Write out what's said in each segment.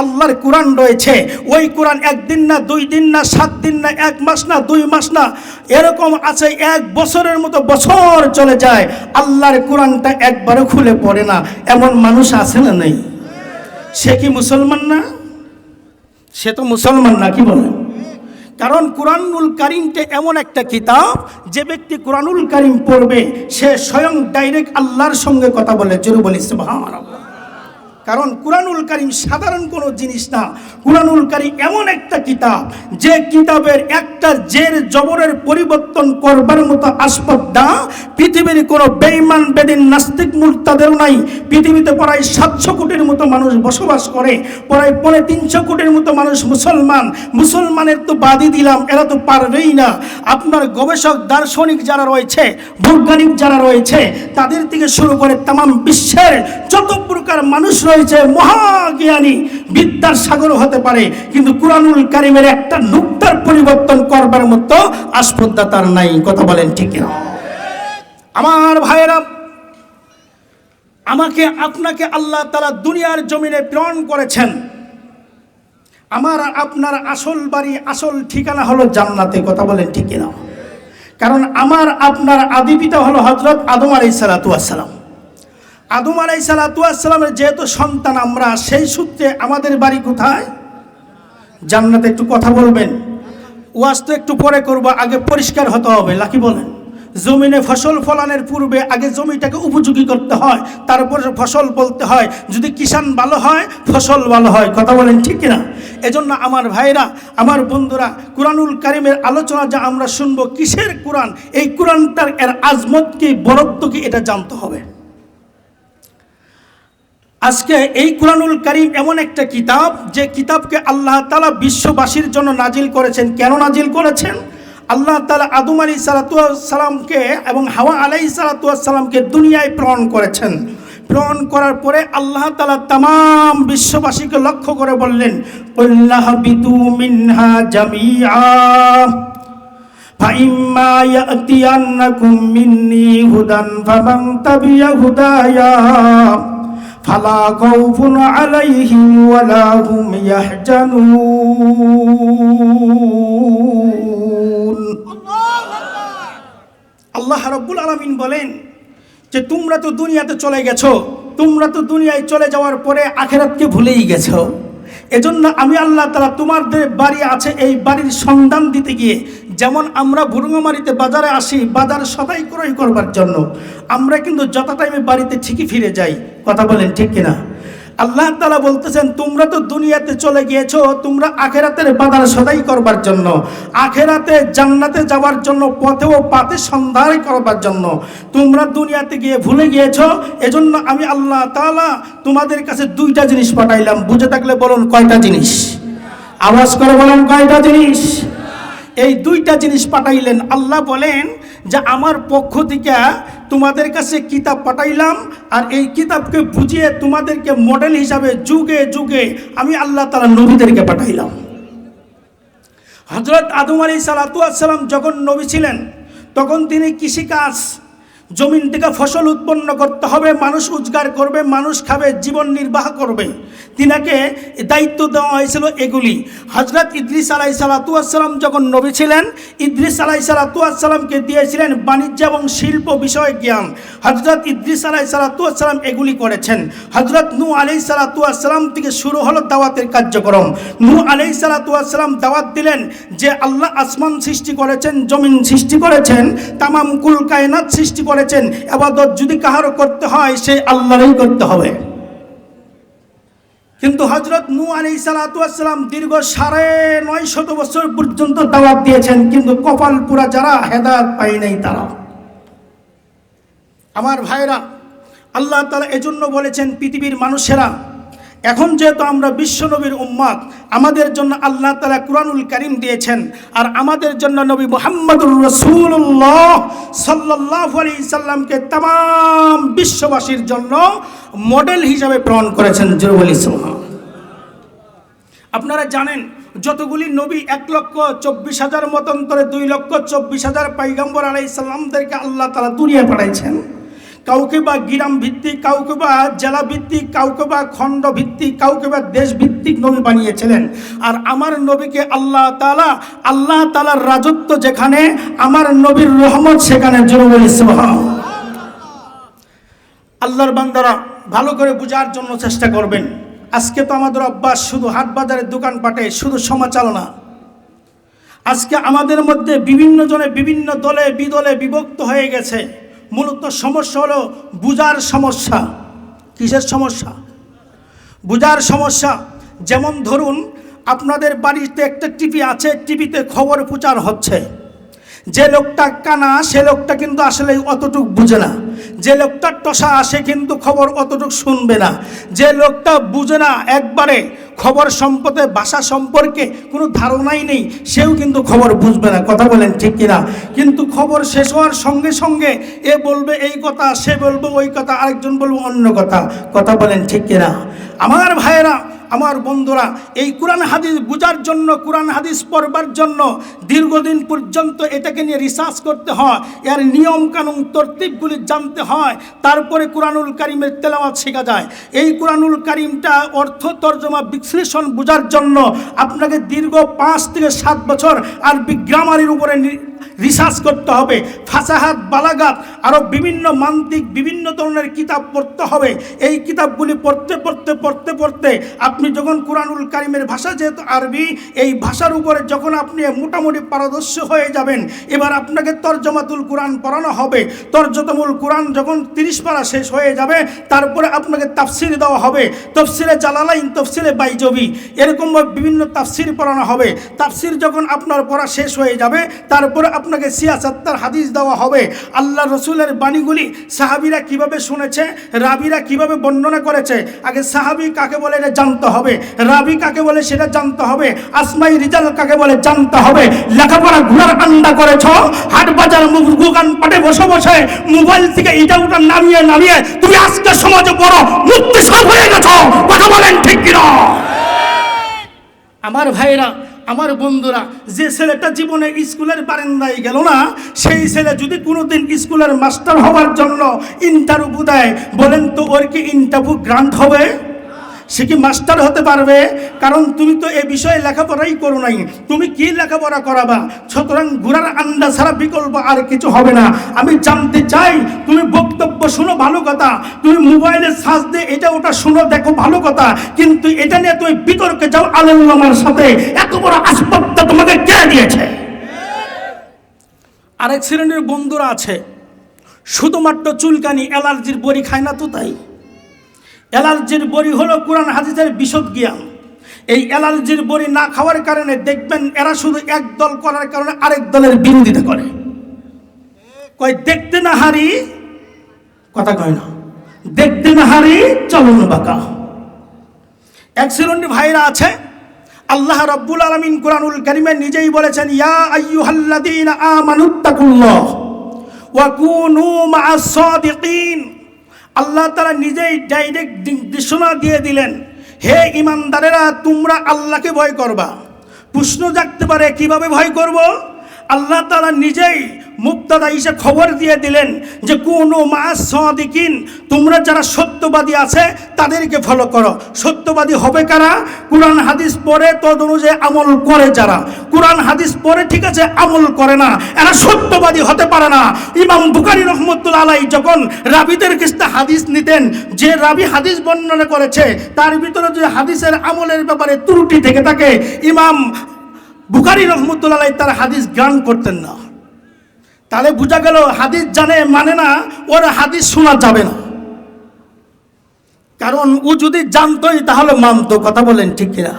আল্লাহর কোরআন রয়েছে। ওই কোরআন একদিন না, দুই দিন না, সাত দিন না, এক মাস না, দুই মাস না, এরকম আছে এক বছরের মতো বছর চলে যায়। আল্লাহর কোরআনটা একবারও খুলে পড়ে না। এমন মানুষ আছে না নেই? সে কি মুসলমান না? সে তো মুসলমান না, কি বলে? কারণ কোরআনুল কারিমটা এমন একটা কিতাব, যে ব্যক্তি কোরআনুল কারিম পড়বে, সে স্বয়ং ডাইরেক্ট আল্লাহর সঙ্গে কথা বলে। জোরে বলি, সুবহানাল্লাহ। কারণ কুরআনুল কারিম সাধারণ কোনো জিনিস না। কুরআনুল কারিম এমন একটা কিতাব, যে কিতাবের একটা জের জবরের পরিবর্তন করবার মতো আসপদ না। পৃথিবীর কোনো বেঈমান, বেদিন, নাস্তিক মুরতাদের নাই। পৃথিবীতে প্রায় সাতশো কোটির মতো মানুষ বসবাস করে, প্রায় পৌনে তিনশো কোটির মতো মানুষ মুসলমান। মুসলমানের তো বাদই দিলাম, এরা তো পারবেই না। আপনার গবেষক, দার্শনিক যারা রয়েছে, বৈজ্ঞানিক যারা রয়েছে, তাদের থেকে শুরু করে তাম বিশ্বের যত প্রকার মানুষ রয়েছে মহাজ্ঞানী বিদ্যার সাগর হতে পারে, কিন্তু কুরআনুল কারিমের একটা নুক্তার পরিবর্তন করবার মতো আস্পর্ধা তার নাই। কথা বলেন ঠিক আমার ভাইয়েরা, আমাকে, আপনাকে আল্লাহ তালা দুনিয়ার জমিনে প্রেরণ করেছেন। আমার আপনার আসল বাড়ি, আসল ঠিকানা হলো জান্নাতে। কথা বলেন ঠিক কারণ আমার, আপনার আদি পিতা হলো হজরত আদম আলাই সালাতাম আদম আলাই সালাতামের যেহেতু সন্তান আমরা, সেই সূত্রে আমাদের বাড়ি কোথায়? জান্নাতে একটু কথা বলবেন। ওয়াজ তো একটু পরে করব, আগে পরিষ্কার হতে হবে, লাকি বলেন। জমিনে ফসল ফলানোর পূর্বে আগে জমিটাকে উপযোগী করতে হয়, তারপর ফসল বলতে হয়। যদি কিষান ভালো হয়, ফসল ভালো হয়, কথা বলেন ঠিক কিনা? এজন্য আমার ভাইরা, আমার বন্ধুরা, কোরআনুল কারিমের আলোচনা যা আমরা শুনব, কিসের কোরআন? এই কোরআনটার এর আজমত কি বরত্ব কি এটা জানতে হবে। আজকে এই কোরআনুল করিম এমন একটা কিতাব যে কিতাবকে আল্লাহ তালা বিশ্ববাসীর জন্য নাজিল করেছেন কেন নাজিল করেছেন আল্লাহ তালা আদম আলী সালাতামকে এবং হাওয়া আলাই সালাতামকে দুনিয়ায় প্রেরণ করেছেন প্রেরণ করার পরে আল্লাহ তালা তাম বিশ্ববাসীকে লক্ষ্য করে বললেন উল্লাহ বিদু মিনহা জামিআ فإما يأتينكم مني هدى فمن تبع هدايا ফালা খাউফুন আলাইহিম ওয়ালা হুম ইয়াহজানুন আল্লাহ রাব্বুল আলামিন বলেন যে, তোমরা তো দুনিয়াতে চলে গেছো। তোমরা তো দুনিয়ায় চলে যাওয়ার পরে আখেরাতকে ভুলেই গেছো। এজন্য আমি আল্লাহ তালা তোমাদের বাড়ি আছে, এই বাড়ির সন্ধান দিতে গিয়ে যেমন আমরা ভুরুঙ্গামারিতে বাজারে আসি, বাজার সদাই ক্রয় করবার জন্য। আমরা কিন্তু যত টাইমে বাড়িতে ঠিকই ফিরে যাই। কথা বলেন ঠিক কিনা? আল্লাহ তালা বলতেছেন, তোমরা তো দুনিয়াতে চলে গিয়েছো, তোমরা আখেরাতের বাজার সদাই করবার জন্য। আখেরাতে জান্নাতে যাওয়ার জন্য, পথে ও পাতে সন্ধান করবার জন্য। তোমরা দুনিয়াতে গিয়ে ভুলে গিয়েছো, এজন্য আমি আল্লাহ তালা তোমাদের কাছে দুইটা জিনিস পাঠাইলাম। বুঝে থাকলে বলুন কয়টা জিনিস? আওয়াজ করে বলেন কয়টা জিনিস? এই দুইটা জিনিস পাঠাইলেন। আল্লাহ বলেন যে, আমার পক্ষ থেকে তোমাদের কাছে কিতাব পাঠাইলাম আর এই কিতাবকে বুঝিয়ে তোমাদেরকে মডেল হিসাবে যুগে যুগে আমি আল্লাহ তালা নবীদেরকে পাঠাইলাম। হজরত আদম আলী সালাতাম যখন নবী ছিলেন, তখন তিনি কৃষিকাজ জমিন থেকে ফসল উৎপন্ন করতে হবে, মানুষ রোজগার করবে, মানুষ খাবে, জীবন নির্বাহ করবে। তিনাকে দায়িত্ব দেওয়া হয়েছিল এগুলি। হজরত ইদ্রিস আলাই সালাতুয়াসাল্লাম যখন নবী ছিলেন, ইদ্রিস আলাই সালাতুয়াসাল্লামকে দিয়েছিলেন বাণিজ্য এবং শিল্প বিষয়ে জ্ঞান। হজরত ইদ্রিস আলাই সালাতুয়াসাল্লাম এগুলি করেছেন। হজরত নু আলাই সালাতুয়াসাল্লাম থেকে শুরু হলো দাওয়াতের কার্যক্রম। নু আলাই সালাতুয়াসাল্লাম দাওয়াত দিলেন যে, আল্লাহ আসমান সৃষ্টি করেছেন, জমিন সৃষ্টি করেছেন, তামাম কুল কায়নাত সৃষ্টি এবাদত যদি কাহারও করতে হয়, সে আল্লাহরই করতে হবে। কিন্তু হজরত নু আলী সালাতাম দীর্ঘ সাড়ে নয় শত বছর পর্যন্ত দাওয়াত দিয়েছেন, কিন্তু কপালপুরা যারা হেদায়ত পাই নাই তারা। আমার ভাইরা, আল্লাহ তালা এজন্য বলেছেন, পৃথিবীর মানুষেরা এখন যেহেতু আমরা বিশ্বনবীর উম্মাদ আমাদের জন্য আল্লাহ তালা কুরআনুল করিম দিয়েছেন, আর আমাদের জন্য নবী মোহাম্মদুর রসুল্লাহ সাল্লাহ আলী সাল্লামকে তাম বিশ্ববাসীর জন্য মডেল হিসাবে প্রেরণ করেছেন। জরুল আলী আপনারা জানেন, যতগুলি নবী এক লক্ষ চব্বিশ হাজার মতন্তরে দুই লক্ষ চব্বিশ হাজার পাইগম্বর আলাই সাল্লামদেরকে আল্লাহ তালা দুনিয়া পাঠাইছেন। কাউকে বা গ্রাম ভিত্তিক, কাউকে বা জেলা ভিত্তিক, কাউকে বা খণ্ড ভিত্তিক, কাউকে বা দেশ ভিত্তিক নবী বানিয়েছিলেন। আর আমার নবীকে আল্লাহ তালা আল্লাহ তালার রাজত্ব যেখানে, আমার নবীর রহমত সেখানে জরুরি আল্লাহর বান্দারা ভালো করে বোঝার জন্য চেষ্টা করবেন। আজকে তো আমাদের অভ্যাস শুধু হাট বাজারের দোকানপাটে, শুধু সমাচালনা। আজকে আমাদের মধ্যে বিভিন্ন জনে বিভিন্ন দলে, বিদলে বিভক্ত হয়ে গেছে। মূলত সমস্যা হলো বুজার সমস্যা। কিসের সমস্যা? বুজার সমস্যা, যেমন ধরুন, আপনাদের বাড়িতে একটা টিভি আছে, টিভিতে খবর প্রচার হচ্ছে। যে লোকটা কানা, সে লোকটা কিন্তু আসলে অতটুক বুঝে না। যে লোকটা টসা, সে কিন্তু খবর অতটুক শুনবে না। যে লোকটা বুঝে না, একবারে খবর সম্পদে, ভাষা সম্পর্কে কোনো ধারণাই নেই, সেও কিন্তু খবর বুঝবে না। কথা বলেন ঠিক কিনা? কিন্তু খবর শেষ হওয়ার সঙ্গে সঙ্গে এ বলবে এই কথা, সে বলবে ওই কথা, আরেকজন বলবে অন্য কথা। কথা বলেন ঠিক কিনা? আমার ভাইয়েরা আমার বন্ধুরা, এই কোরআন হাদিস বোঝার জন্য, কোরআন হাদিস পড়বার জন্য দীর্ঘদিন পর্যন্ত এটাকে নিয়ে রিসার্চ করতে হয়। এর নিয়ম কানুন তরতিবগুলি জানতে হয়। তারপরে কোরআনুল কারিমের তেলাওয়াত শেখা যায়। এই কোরআনুল কারিমটা অর্থ তর্জমা বিশ্লেষণ বোঝার জন্য আপনাকে দীর্ঘ পাঁচ থেকে সাত বছর আর গ্রামারের উপরে রিসার্চ করতে হবে। ফাসাহাত, বালাগাত আরও বিভিন্ন মান্তিক, বিভিন্ন ধরনের কিতাব পড়তে হবে। এই কিতাবগুলি পড়তে পড়তে পড়তে পড়তে আপনি যখন কোরআনুল কারিমের ভাষা, যেহেতু আরবি, এই ভাষার উপরে যখন আপনি মোটামুটি পারদর্শী হয়ে যাবেন, এবার আপনাকে তর্জমাতুল কোরআন পড়ানো হবে। তর্জতমুল কোরআন যখন তিরিশ পারা শেষ হয়ে যাবে, তারপরে আপনাকে তাফসির দেওয়া হবে। তফসিরে জালালাইন, তফসিরে বাইজবি, এরকমভাবে বিভিন্ন তাফসির পড়ানো হবে। তাফসির যখন আপনার পড়া শেষ হয়ে যাবে, তারপরে আপনাকে সিয়াসাত্তার হাদিস দেওয়া হবে। আল্লাহ রসুলের বাণীগুলি সাহাবিরা কীভাবে শুনেছে, রাবিরা কীভাবে বর্ণনা করেছে, আগে সাহাবি কাকে বলে এটা জানতে হবে। রাবি কাকে বলে সেটা জানতে হবে। আসমাই রিজাল কাকে বলে জানতে হবে। লেখাপড়া ঘোরার আন্ডা করেছ। হাট বাজার দোকান পাটে বসে বসে মোবাইল থেকে এটা ওটা নামিয়ে নামিয়ে তুমি আজকে সমাজে বড় মুক্তি সব হয়ে গেছ। কথা বলেন ঠিক কিনা? আমার ভাইরা আমার বন্ধুরা, যে ছেলেটা জীবনে স্কুলের বারান্দায় গেল না, সেই ছেলে যদি কোনোদিন স্কুলের মাস্টার হওয়ার জন্য ইন্টারভিউ দেয়, বলেন তো ওর কি ইন্টারভিউ গ্রান্ট হবে? সে কি মাস্টার হতে পারবে? কারণ তুমি তো এ বিষয়ে লেখাপড়াই করো নাই। তুমি কি লেখাপড়া করাবা? সুতরাং ঘোরার আন্ডা ছাড়া বিকল্প আর কিছু হবে না। আমি জানতে চাই, তুমি বক্তব্য শুনো ভালো কথা। তুমি মোবাইলে সার্চ দিয়ে এটা ওটা শুনো, দেখো ভালো কথা। কিন্তু এটা নিয়ে তুমি বিতর্কে যাও আলমার সাথে। এত বড় আসবাবটা তোমাকে কে দিয়েছে? আরেক শ্রেণির বন্ধুরা আছে। শুধুমাত্র চুলকানি, অ্যালার্জির বড়ি খায় না তো তাই? অ্যালার্জির বড়ি হলো কোরআন হাদিসের বিশদ জ্ঞান। এই অ্যালার্জির বড়ি না খাওয়ার কারণে দেখবেন এরা শুধু এক দল করার কারণে আরেক দলের বিরোধিতা করে। কয়, দেখতে না হারি? কথা কয় না। দেখতে না হারি, চলন বাঁকা। এক শ্রেণির ভাইরা আছে, আল্লাহ রব্বুল আলমিন কোরআনুল করিমে নিজেই বলেছেন, ইয়া আইয়ুহাল্লাযীনা আমানুত্তাকুল্লাহ ওয়া কুনু মা'আস সাদিকিন। আল্লাহ তারা নিজেই ডাইরেক্ট নির্দেশনা দিয়ে দিলেন, হে ইমানদারেরা তোমরা আল্লাহকে ভয় করবা। প্রশ্ন জাগতে পারে, কীভাবে ভয় করব? আল্লাহ তালা নিজেই মুক্তাদা হিসে খবর দিয়ে দিলেন যে, কোনো মাস সদিকিন, তোমরা যারা সত্যবাদী আছে, তাদেরকে ফলো করো। সত্যবাদী হবে কারা? কোরআন হাদিস পড়ে, তদ অনুযায়ী আমল করে যারা। কোরআন হাদিস পড়ে, ঠিক আছে, আমল করে না। এরা সত্যবাদী হতে পারে না। ইমাম বুকারি রহমতুল্লা আলাই যখন রাবিদের কিস্তা হাদিস নিতেন, যে রাবি হাদিস বর্ণনা করেছে, তার ভিতরে যে হাদিসের আমলের ব্যাপারে ত্রুটি থেকে থাকে, ইমাম বুকারি রহমতুল্লাহ তার হাদিস গান করতেন না। তাহলে বোঝা গেল হাদিস জানে মানে না, ওর হাদিস শোনা যাবে না। কারণ ও যদি জানতোই তাহলে মানতো, কথা বলেন ঠিক কিনা?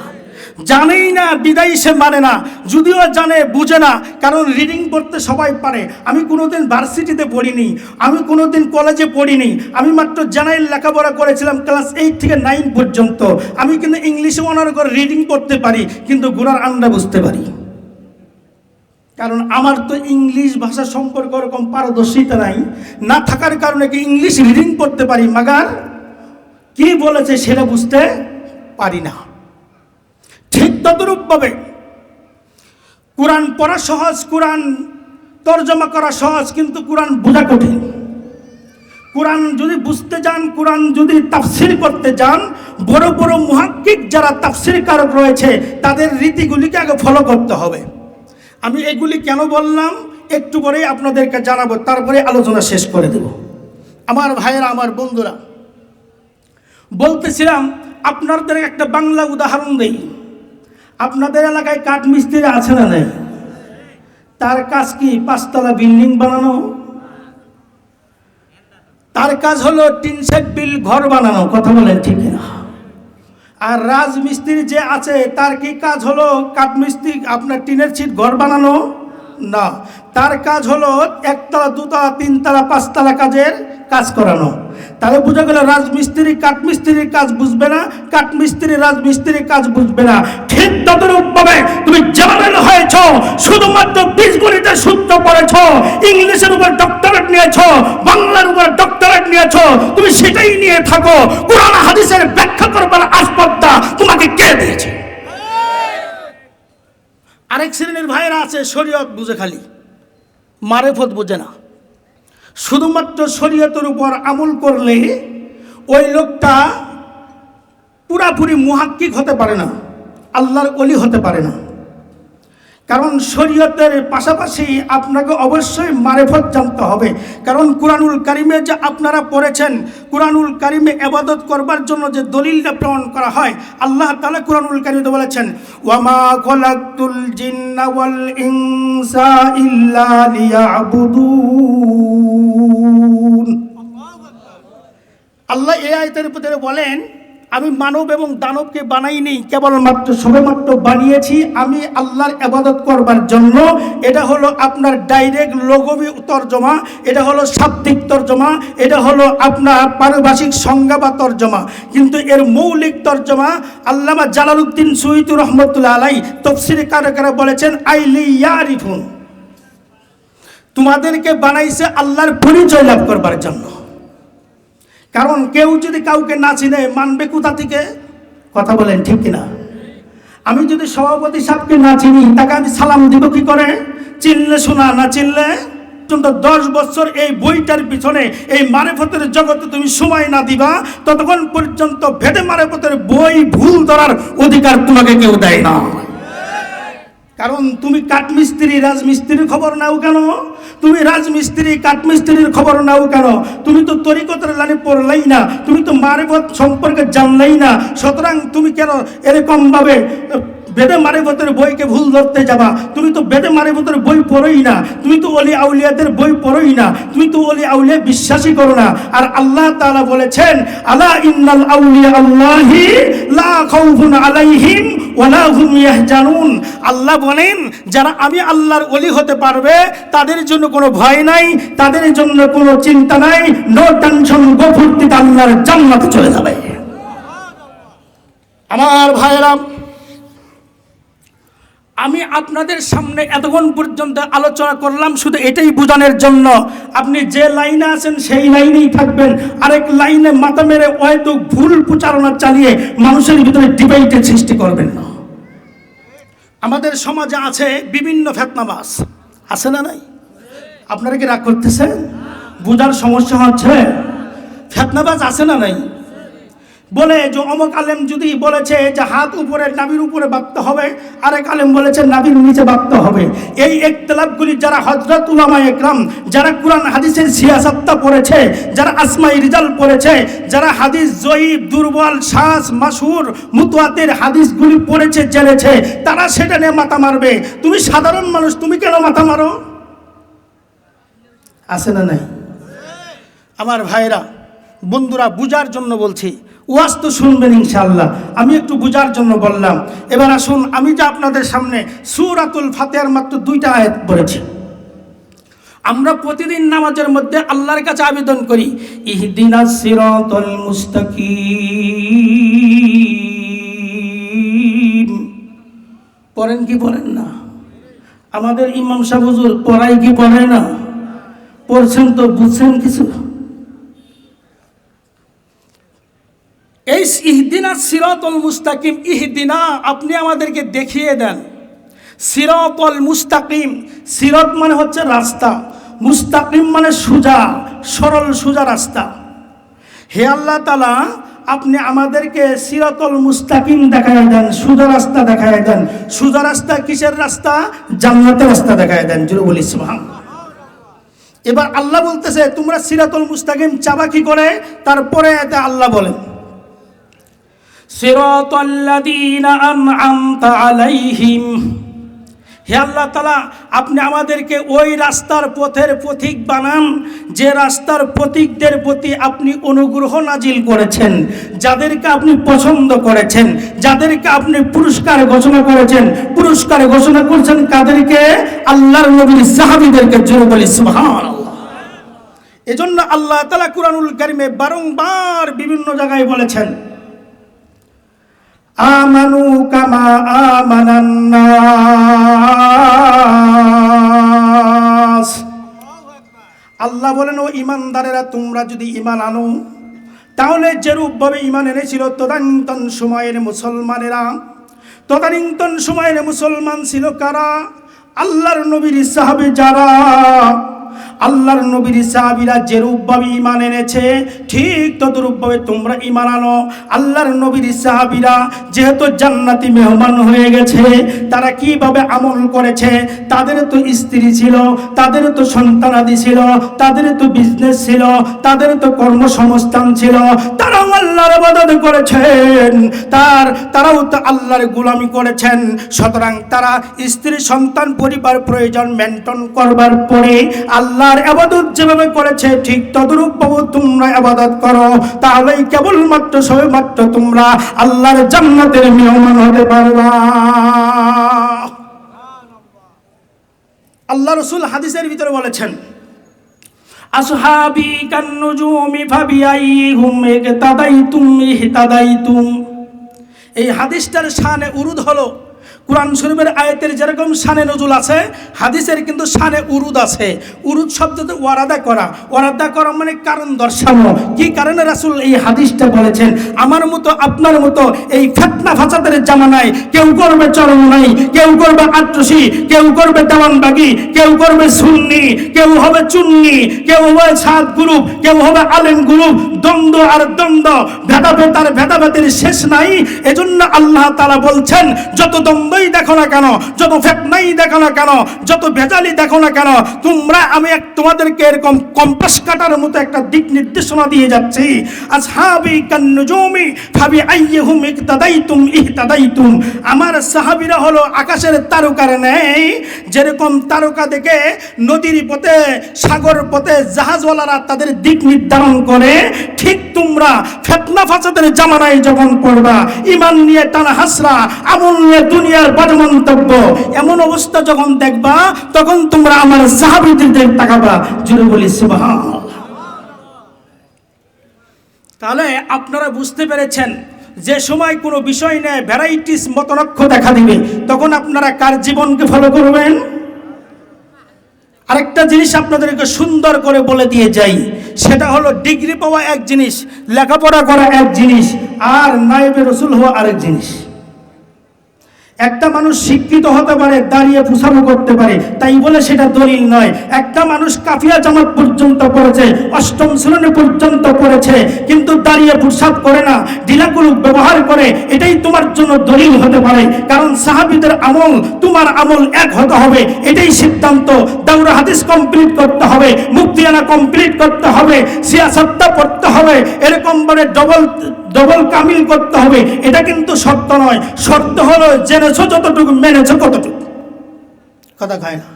জানেই না, বিদায়ী সে মানে না। যদিও জানে, বুঝে না, কারণ রিডিং পড়তে সবাই পারে। আমি কোনোদিন ভার্সিটিতে পড়িনি, আমি কোনোদিন কলেজে পড়িনি। আমি মাত্র জেনারেল লেখাপড়া করেছিলাম ক্লাস এইট থেকে নাইন পর্যন্ত। আমি কিন্তু ইংলিশে অনার করে রিডিং পড়তে পারি, কিন্তু গোড়ার আন্ডা বুঝতে পারি। কারণ আমার তো ইংলিশ ভাষা সম্পর্কে ওরকম পারদর্শিতা নাই। না থাকার কারণে কি ইংলিশ রিডিং করতে পারি, মাগার? কি বলেছে সেটা বুঝতে পারি না। ঠিক তদরূপভাবে কোরআন পড়া সহজ, কোরআন তর্জমা করা সহজ, কিন্তু কোরআন বোঝা কঠিন। কোরআন যদি বুঝতে যান, কোরআন যদি তাফসির করতে যান, বড় বড় মুহাক্কিক যারা তাফসির কারক রয়েছে, তাদের রীতিগুলিকে আগে ফলো করতে হবে। আমি এগুলি কেন বললাম? একটু পরেই আপনাদেরকে জানাব, তারপরে আলোচনা শেষ করে দেব। আমার ভাইয়েরা, আমার বন্ধুরা, বলতেছিলাম, আপনাদের একটা বাংলা উদাহরণ দেই। আপনাদের এলাকায় কাঠ মিস্ত্রি আছে না নেই? তার কাজ কি পাঁচতলা বিল্ডিং বানানো? তার কাজ হলো টিন সেট বিল ঘর বানানো, কথা বলেন ঠিক না আর রাজমিস্ত্রি যে আছে, তার কি কাজ হলো কাঠমিস্ত্রি আপনার টিনের ছিট ঘর বানানো? না। তার কাজ হলো একতলা, দুতলা, তিনতলা, পাঁচতলা কাজের কাজ করানো। তাহলে বোঝা গেল রাজমিস্ত্রি কাঠমিস্ত্রির কাজ বুঝবে না কাঠমিস্ত্রি রাজমিস্ত্রির কাজ বুঝবে না। ঠিক তদরূপভাবে তুমি জেনারেল হয়েছ, শুধুমাত্র বীজগণিতের সূত্র পড়েছ, ইংলিশের উপর ডক্টরেট নিয়েছ, বাংলার উপর ডক্টরেট নিয়েছ, তুমি সেটাই নিয়ে থাকো। কোরআন হাদিসের ব্যাখ্যা করবার আসপত্তা তোমাকে কে দিয়েছে? আরেক শ্রেণির ভাইরা আছে, শরীয়ত বুঝে খালি। মারেফত বোঝে না। শুধুমাত্র শরীয়তের উপর আমল করলে ওই লোকটা পুরাপুরি মুহাক্কিক হতে পারে না, আল্লাহর অলি হতে পারে না। কারণ শরীয়তের পাশাপাশি আপনাকে অবশ্যই মারেফত জানতে হবে। কারণ কুরআনুল কারিমে যে আপনারা পড়েছেন, কুরআনুল কারিমে এবাদত করবার জন্য যে দলিলটা প্রমাণ করা হয়, আল্লাহ তাআলা কুরআনুল কারিমে বলেছেন, ওয়ামা আল্লাহ এই আয়তের বলেন আমি মানব এবং দানবকে বানাইনি কেবলমাত্র সবেমাত্র বানিয়েছি আমি আল্লাহর আবাদত করবার জন্য। এটা হলো আপনার ডাইরেক্ট লগবি তর্জমা, এটা হলো শাব্দিক তর্জমা, এটা হলো আপনার পারিভাষিক সংজ্ঞা বা তর্জমা। কিন্তু এর মৌলিক তর্জমা আল্লামা জালালউদ্দিন সুইতুর রহমতুল্লাহ আলাই তফসির কারকারা বলেছেন, আইলি ইয়ারিফুন। তোমাদেরকে বানাইছে আল্লাহর পরিচয় লাভ করবার জন্য। কারণ কেউ যদি কাউকে না চিনে, মানবে কোথা থেকে? কথা বলেন ঠিক কিনা? আমি যদি সভাপতি সাহেবকে না চিনি, তাকে আমি সালাম দিব কি করে? চিনলে শোনা, না চিনলে? পর্যন্ত দশ বছর এই বইটার পিছনে, এই মারেফতের জগতে তুমি সময় না দিবা, ততক্ষণ পর্যন্ত ভেদে মারেফতের বই ভুল ধরার অধিকার তোমাকে কেউ দেয় না। কারণ তুমি কাঠমিস্ত্রি, রাজমিস্ত্রির খবর নাও কেন? তুমি রাজমিস্ত্রি, কাঠমিস্ত্রির খবর নাও কেন? তুমি তো তরিকতার লাইনে পড়লাই না, তুমি তো মারেবত সম্পর্কে জানলাই না। সুতরাং তুমি কেন এরকম ভাবে বেদে মারেফতের বইকে ভুল ধরতে যাবা। তুমি তো বেদে মারেফতের বই পড়োই না। তুমি তো অলি আউলিয়াদের বই পড়োই না। তুমি তো অলি আউলিয়া বিশ্বাসই করো না। আর আল্লাহ তালা বলেছেন, আলা ইন্নাল আউলিয়া আল্লাহি লা খাউফুন আলাইহিম ওয়ালা হুম ইয়াহজানুন। আল্লাহ বলেন, যারা আমি আল্লাহর অলি হতে পারবে, তাদের জন্য কোনো ভয় নাই, তাদের জন্য কোনো চিন্তা নাই। নো টেনশন গোফুর্তিতে আল্লাহর জান্নাতে চলে যাবে। আমার ভাইয়েরা আমি আপনাদের সামনে এতক্ষণ পর্যন্ত আলোচনা করলাম, শুধু এটাই বোঝানোর জন্য। আপনি যে লাইনে আছেন, সেই লাইনেই থাকবেন। আরেক লাইনে মাথা মেরে হয়তো ভুল প্রচারণা চালিয়ে মানুষের ভিতরে ডিবেটের সৃষ্টি করবেন না। আমাদের সমাজে আছে বিভিন্ন ফেতনাবাস আছে না নাই? আপনারা কি রাগ করতেছেন? বোঝার সমস্যা হচ্ছে, ফেতনাবাজ আছে না নাই? বলে যে অমক আলেম যদি বলেছে যে হাত উপরে নাবির উপরে বাঁধতে হবে, আরেক আলেম বলেছে নাবির নিচে বাঁধতে হবে। এই একতলাপগুলি যারা হজরত উলামা একরাম, যারা কোরআন, হাদিসের সিয়াসত্তা পড়েছে, যারা আসমাই রিজাল পড়েছে, যারা হাদিস জয়ীব, দুর্বল শ্বাস মাসুর মুতুয়াতের হাদিসগুলি পড়েছে, জেনেছে, তারা সেটা নিয়ে মাথা মারবে। তুমি সাধারণ মানুষ, তুমি কেন মাথা মারো? আছে না নাই? আমার ভাইরা, বন্ধুরা, বুঝার জন্য বলছি ওয়াজ তো শুনবেন ইনশাল্লাহ আমি একটু বুঝার জন্য বললাম। এবার আসুন, আমি যে আপনাদের সামনে সুরাতুল ফাতেহার মাত্র দুইটা আয়াত পড়েছি। আমরা প্রতিদিন নামাজের মধ্যে আল্লাহর কাছে আবেদন করি ইহদিনা সিরাতাল মুস্তাকিম। পড়েন কি পড়েন না? আমাদের ইমাম সাহেব হুজুর পড়াই কি পড়ে না? পড়ছেন তো, বুঝছেন কিছু এই ইহদিনা সিরাতল মুস্তাকিম, ইহদিনা, আপনি আমাদেরকে দেখিয়ে দেন। সিরাতল মুস্তাকিম, সিরাত মানে হচ্ছে রাস্তা, মুস্তাকিম মানে সুজা, সরল সোজা রাস্তা। হে আল্লাহ তালা আপনি আমাদেরকে সিরাতল মুস্তাকিম দেখায় দেন, সোজা রাস্তা দেখায় দেন। সোজা রাস্তা কিসের রাস্তা? জান্নাতের রাস্তা দেখায় দেন, জুরু বলি, সুবহান। এবার আল্লাহ বলতেছে, তোমরা সিরাতুল মুস্তাকিম চাবা কি করে? তারপরে এতে আল্লাহ বলেন। আলাইহিম। হে আল্লাহ তালা আপনি আমাদেরকে ওই রাস্তার পথের পথিক বানান, যে রাস্তার পথিকদের প্রতি আপনি অনুগ্রহ নাজিল করেছেন, যাদেরকে আপনি পছন্দ করেছেন, যাদেরকে আপনি পুরস্কার ঘোষণা করেছেন। পুরস্কার ঘোষণা করেছেন কাদেরকে? আল্লাহর নবীর সাহাবিদেরকে, জোর বলি সুবহান এজন্য আল্লাহ তালা কুরআনুল কারিমে বারংবার বিভিন্ন জায়গায় বলেছেন আমানু কামা আমানান্নাস। আল্লাহ বলেন, ও ইমানদারেরা তোমরা যদি ইমান আনো, তাহলে যেরূপভাবে ইমান এনেছিল, তদানীন্তন সময়ের মুসলমানেরা, তদানীন্তন সময়ের মুসলমান ছিল কারা? আল্লাহর নবীর সাহাবে যারা আল্লাহর নবীর সাহাবিরা যেরূপভাবে ইমান এনেছে, ঠিক তদরূপভাবে তোমরা ইমান আনো। আল্লাহর নবীর সাহাবিরা যেহেতু জান্নাতি মেহমান হয়ে গেছে, তারা কীভাবে আমল করেছে? তাদের তো স্ত্রী ছিল, তাদের তো সন্তানাদি ছিল, তাদের তো বিজনেস ছিল, তাদের তো কর্মসংস্থান ছিল, তারাও আল্লাহর আবাদত করেছেন। তার, তারাও তো আল্লাহর গোলামি করেছেন। সুতরাং তারা স্ত্রী সন্তান পরিবার প্রয়োজন মেনটেন করবার পরে আল্লাহর আবাদত যেভাবে করেছে, ঠিক তদরূপ বাবু তোমরা আবাদত করো। তাহলেই কেবলমাত্র সবেমাত্র তোমরা আল্লাহর জান্নাতের মেহমান হতে পারবা। আল্লাহ রসুল হাদিসের ভিতরে বলেছেন, আসহাবি কান্নুজুমি ফাবিআইহিম ইকতাদাইতুম ইহতাদাইতুম। এই হাদিসটার শানে উরুদ হলো কোরআন শরীফের আয়াতের যেরকম শানে নজুল আছে, হাদিসের কিন্তু শানে উরুদ আছে। উরুদ শব্দতে ওয়ারাদা করা। ওয়ারাদা করা মানে কারণ দর্শানো। কি কারণে রাসূল এই হাদিসটা বলেছেন? আমার মতো, আপনার মতো এই ফেতনা ফাসাদের জামানায় কেউ করবে চরম নাই, কেউ করবে আট্রসি, কেউ করবে দেওয়ানবাগি, কেউ করবে সুন্নি, কেউ হবে চুন্নি, কেউ হবে সাত গ্রুপ, কেউ হবে আলেম গ্রুপ, দ্বন্দ্ব আর দ্বন্দ্ব, ভেদাভেদ আর ভেদাভেদের শেষ নাই। এজন্য আল্লাহ তাআলা বলছেন, যত দ্বন্দ্বই দেখো না কেন? যত ফেতনাই দেখো না কেন? যত ভেজালি দেখো না কেন? তোমরা, আমি এক, তোমাদেরকে এরকম কম্পাস কাটার মতো একটা দিক নির্দেশনা দিয়ে যাচ্ছি। আসহাবি কান্নুজুমি ফাবি আইয়ুহুম ইকতাদাইতুম ইহতাদাইতুম। আমার সাহাবীরা হলো আকাশের তারকার নেই। যেরকম তারকা দেখে নদীর পথে, সাগর পথে জাহাজওয়ালারা তাদের দিক নির্ধারণ করে, ঠিক তোমরা ফেতনা ফাসাদের জামানায় যখন পড়বা ইমান নিয়ে টানা হাসরা, আমল নিয়ে দুনিয়ার বাদ মন্তব্য, এমন অবস্থা যখন দেখবা, তখন তোমরা আমার সাহাবিদের তাকাবা। জুড়ে বলি তাহলে আপনারা বুঝতে পেরেছেন যে সময় কোনো বিষয় নিয়ে ভ্যারাইটিস মতলক্ষ্য দেখা দিবে, তখন আপনারা কার জীবনকে ফলো করবেন? আরেকটা জিনিস আপনাদেরকে সুন্দর করে বলে দিয়ে যাই, সেটা হলো ডিগ্রি পাওয়া এক জিনিস, লেখাপড়া করা এক জিনিস, আর নাইবে রসুল হওয়া আরেক জিনিস। একটা মানুষ শিক্ষিত হতে পারে, দাঁড়িয়ে পুষানো করতে পারে, তাই বলে সেটা দলিল নয়। একটা মানুষ কাফিয়া জামাত পর্যন্ত পড়েছে অষ্টম শ্রেণি পর্যন্ত পড়েছে কিন্তু দাঁড়িয়ে পুষাপ করে না ঢিলাগুলো ব্যবহার করে, এটাই তোমার জন্য দলিল হতে পারে। কারণ সাহাবিদের আমল, তোমার আমল এক হতে হবে, এটাই সিদ্ধান্ত। দাউরা হাদিস কমপ্লিট করতে হবে মুক্তিয়ানা কমপ্লিট করতে হবে সিয়াসত্তা পড়তে হবে, এরকম মানে ডবল ডবল কামিল করতে হবে। এটা কিন্তু শর্ত নয়। শর্ত হলো জেনেছো যতটুকু, মেনেছো কতটুকু। কথা খায় না।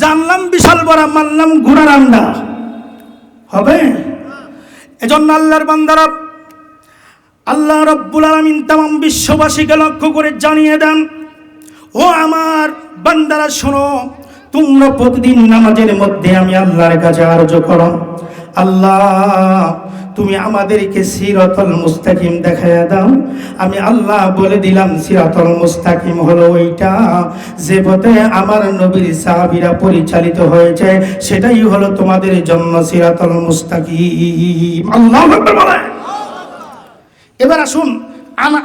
জানলাম বিশাল বড়, মানলাম ঘোড়ার আন্ডা হবে? এজন্য আল্লাহর বান্দারা আল্লাহ রব্বুল আলমিন তাম বিশ্ববাসীকে লক্ষ্য করে জানিয়ে দেন, ও আমার বান্দারা, শোনো, তোমরা প্রতিদিন নামাজের মধ্যে আমি আল্লাহর কাছে আর্য করো। আল্লাহ, তুমি আমাদেরকে সিরাতল মুস্তাকিম দেখাইয়া দাও। আমি আল্লাহ বলে দিলাম, সিরাতল মুস্তাকিম হলো ওইটা যে পথে আমার নবীর সাহাবীরা পরিচালিত হয়েছে, সেটাই হলো তোমাদের জন্য সিরাতল মুস্তাকিম। আল্লাহ এবার আসুন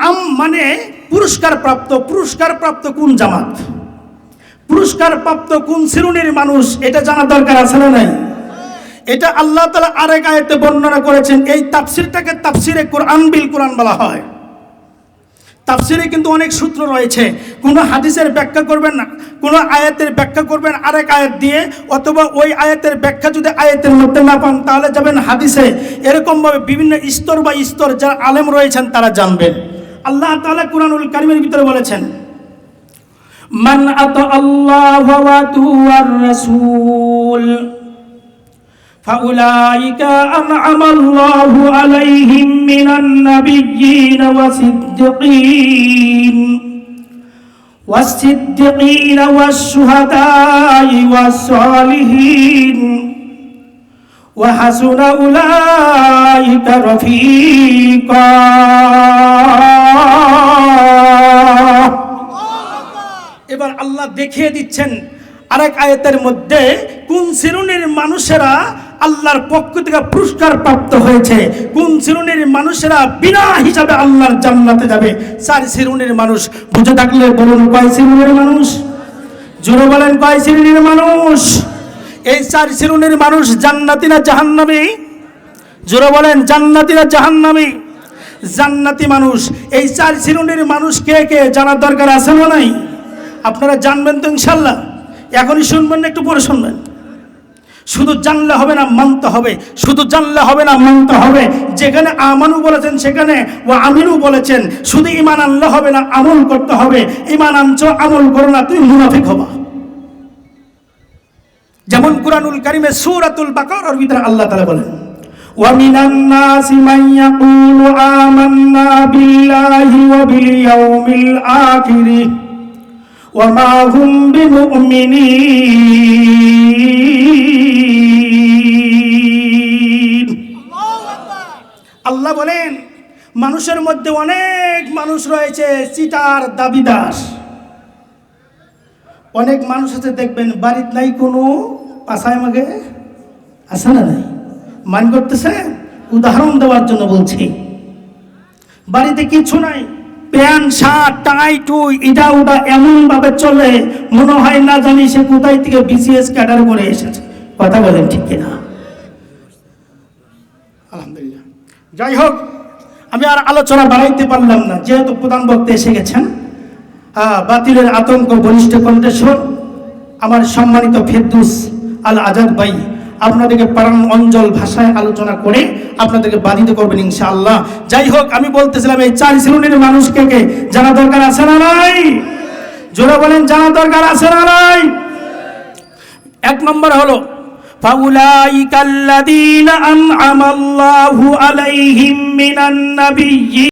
আম মানে পুরস্কার প্রাপ্ত পুরস্কার প্রাপ্ত কোন জামাত? পুরস্কার প্রাপ্ত কোন শ্রেণির মানুষ, এটা জানা দরকার আছে না নাই? এটা আল্লাহ তালা আরেক আয়তে বর্ণনা করেছেন, এই তাফসিরটাকে তাফসিরে কোরআন বিল কোরআন বলা হয়। তাফসিরে কিন্তু অনেক সূত্র রয়েছে। কোনো হাদিসের ব্যাখ্যা করবেন না, কোনো আয়াতের ব্যাখ্যা করবেন আরেক আয়াত দিয়ে, অথবা ওই আয়াতের ব্যাখ্যা যদি আয়াতের মধ্যে না পান, তাহলে যাবেন হাদিসে। এরকমভাবে বিভিন্ন স্তর বা স্তর যারা আলেম রয়েছেন, তারা জানবেন। আল্লাহ তাআলা কুরআনুল কারিমের ভিতরে বলেছেন, মান আতা আল্লাহ রাসূল। فأولئك أنعم الله عليهم من النبيين والصديقين والصديقين والشهداء والصالحين وحسن أولئك رفيقا এবার আল্লাহ দেখিয়ে দিচ্ছেন আরেক আয়াতের মধ্যে কোন শ্রেণীর মানুষেরা আল্লাহর পক্ষ থেকে পুরস্কার প্রাপ্ত হয়েছে। কোন শ্রেণির মানুষেরা বিনা হিসাবে আল্লাহর জান্নাতে যাবে? চার শ্রেণির মানুষ। বুঝে থাকলে বলুন, কয় শ্রেণির মানুষ? জোরে বলেন, কয় শ্রেণির মানুষ? এই চার শ্রেণির মানুষ জান্নাতি না জাহান্নামী? জোরে বলেন, জান্নাতি না জাহান্নামী? জান্নাতি মানুষ। এই চার শ্রেণির মানুষ কে কে জানার দরকার আছে না নাই? আপনারা জানবেন তো ইনশাল্লাহ। এখনই শুনবেন না, একটু পরে শুনবেন। শুধু জানলে হবে না মানতে হবে শুধু জানলে হবে না মানতে হবে যেখানে আমানু বলেছেন সেখানে ও আমিনু বলেছেন শুধু ইমান আনলে হবে না আমল করতে হবে ইমান আনছো আমল করো না তুই মুনাফিক হবা যেমন কুরআনুল কারিমে সূরাতুল বাকারার ভিতরে আল্লাহ তাআলা বলেন ومن الناس من يقول آمنا بالله وباليوم الآخر وما هم بمؤمنين আল্লাহ বলেন মানুষের মধ্যে অনেক মানুষ রয়েছে চিটার দাবিদার অনেক মানুষ আছে দেখবেন বাড়ির নাই কোনো পাশায় আমাকে আছে না নাই মান করতেছে উদাহরণ দেওয়ার জন্য বলছি বাড়িতে কিছু নাই প্যান্ট, শার্ট, টাই, টুই, ইটা ওটা এমন ভাবে চলে, মনে হয় না জানি সে কোথায় থেকে বিসিএস ক্যাডার করে এসেছে। কথা বলেন ঠিক কিনা? আলহামদুলিল্লাহ। যাই হোক, আমি আর আলোচনা বাড়াইতে পারলাম না। যেহেতু প্রধান বক্তা এসে গেছেন বাতিলের আতঙ্ক, বলিষ্ঠ কণ্ঠস্বর, আমার সম্মানিত ফেরদুস আল আজাদ ভাই আপনাদেরকে পারান অঞ্চল ভাষায় আলোচনা করে আপনাদেরকে বাধিত করবেন ইনশাআল্লাহ যাই হোক আমি বলতেছিলাম এই চার শ্রেণীর মানুষকে কে জানা দরকার আছে না নাই জোরে বলেন জানা দরকার আছে না নাই এক নম্বর হলো فأولئك الذين أنعم الله عليهم من النبيين